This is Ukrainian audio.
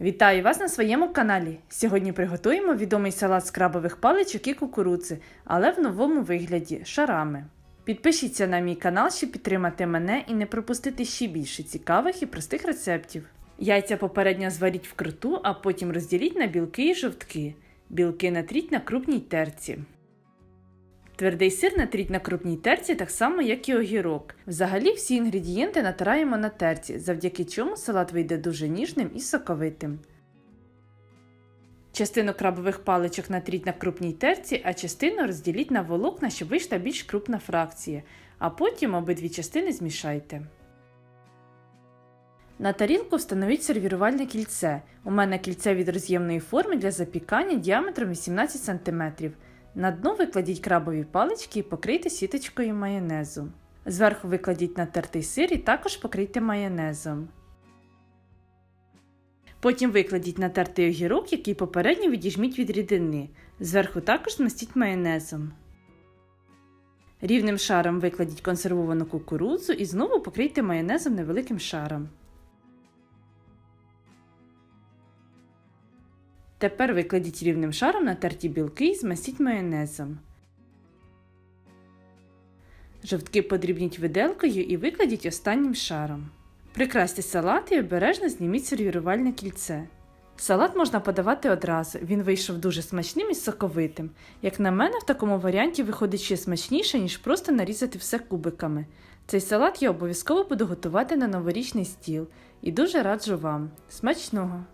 Вітаю вас на своєму каналі. Сьогодні приготуємо відомий салат з крабових паличок і кукурудзи, але в новому вигляді шарами. Підпишіться на мій канал, щоб підтримати мене і не пропустити ще більше цікавих і простих рецептів. Яйця попередньо зваріть вкруту, а потім розділіть на білки і жовтки. Білки натріть на крупній терці. Твердий сир натріть на крупній терці так само, як і огірок. Взагалі всі інгредієнти натираємо на терці, завдяки чому салат вийде дуже ніжним і соковитим. Частину крабових паличок натріть на крупній терці, а частину розділіть на волокна, щоб вийшла більш крупна фракція, а потім обидві частини змішайте. На тарілку встановіть сервірувальне кільце. У мене кільце від роз'ємної форми для запікання діаметром 18 см. На дно викладіть крабові палички і покрийте сіточкою майонезу. Зверху викладіть натертий сир і також покрийте майонезом. Потім викладіть натертий огірок, який попередньо відіжміть від рідини. Зверху також змастіть майонезом. Рівним шаром викладіть консервовану кукурудзу і знову покрийте майонезом невеликим шаром. Тепер викладіть рівним шаром натерті білки і змастіть майонезом. Жовтки подрібніть виделкою і викладіть останнім шаром. Прикрасьте салат і обережно зніміть сервірувальне кільце. Салат можна подавати одразу, він вийшов дуже смачним і соковитим. Як на мене, в такому варіанті виходить ще смачніше, ніж просто нарізати все кубиками. Цей салат я обов'язково буду готувати на новорічний стіл і дуже раджу вам. Смачного!